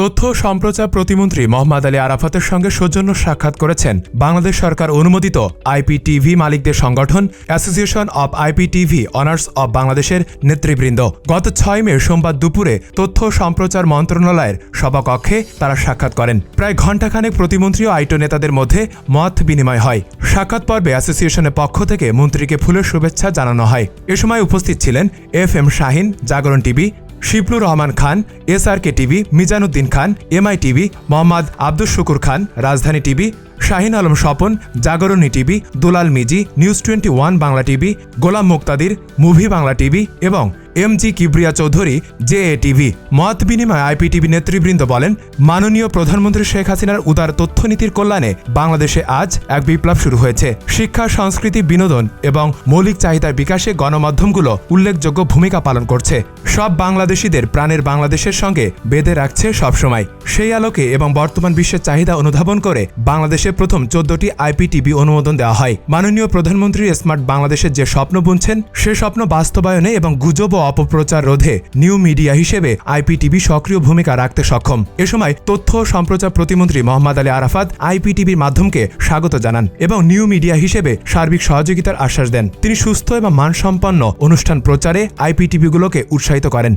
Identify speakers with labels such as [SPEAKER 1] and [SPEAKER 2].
[SPEAKER 1] তথ্য সম্প্রচার প্রতিমন্ত্রী মোহাম্মদ আলী আরাফাতের সঙ্গে সৌজন্য সাক্ষাৎ করেছেন বাংলাদেশ সরকার অনুমোদিত আইপিটিভি মালিকদের সংগঠন association of IPTV owners of বাংলাদেশের নেতৃবৃন্দ। গত ছয় মে সোমবার দুপুরে তথ্য সম্প্রচার মন্ত্রণালয়ের সভাকক্ষে তারা সাক্ষাৎ করেন। প্রায় ঘণ্টাখানেক প্রতিমন্ত্রী ও আইটো নেতাদের মধ্যে মত বিনিময় হয়। সাক্ষাৎ পর্বে অ্যাসোসিয়েশনের পক্ষ থেকে মন্ত্রীকে ফুলের শুভেচ্ছা জানানো হয়। এ সময় উপস্থিত ছিলেন F M Shahin, Jagaran TV Shiblur Rahman Khan, SRK TV, Mizanuddin Khan, MI TV, Mohammad Abdul Shukur Khan, Rajdhani TV Shahin Alam Swapan, Jagorani TV, Dulal Mizi, news twenty one Bangla TV, Golam Muktadir, movie Bangla TV এবং M G Kibria Chowdhury J A TV. মত বিনিময়ে IPTV নেতৃবৃন্দ বলেন, মাননীয় প্রধানমন্ত্রী শেখ হাসিনার উদার তথ্যনীতির কল্যাণে বাংলাদেশে আজ এক বিপ্লব শুরু হয়েছে। শিক্ষা, সংস্কৃতি, বিনোদন এবং মৌলিক চাহিদার বিকাশে গণমাধ্যমগুলো উল্লেখযোগ্য ভূমিকা পালন করছে। সব বাংলাদেশিদের প্রাণের বাংলাদেশের সঙ্গে বেঁধে রাখছে সবসময়। সেই আলোকে এবং বর্তমান বিশ্বের চাহিদা অনুধাবন করে বাংলাদেশে প্রথম চোদ্দটি আইপিটিভি অনুমোদন দেওয়া হয়। মাননীয় প্রধানমন্ত্রী স্মার্ট বাংলাদেশের যে স্বপ্ন বুনছেন, সে স্বপ্ন বাস্তবায়নে এবং গুজব ও অপপ্রচার রোধে নিউ মিডিয়া হিসেবে আইপিটিভি সক্রিয় ভূমিকা রাখতে সক্ষম। এ সময় তথ্য ও সম্প্রচার প্রতিমন্ত্রী মোহাম্মদ আলী আরাফাত আইপিটিভির মাধ্যমকে স্বাগত জানান এবং নিউ মিডিয়া হিসেবে সার্বিক সহযোগিতার আশ্বাস দেন। তিনি সুস্থ এবং মানসম্পন্ন অনুষ্ঠান প্রচারে আইপিটিভিগুলোকে উৎসাহিত করেন।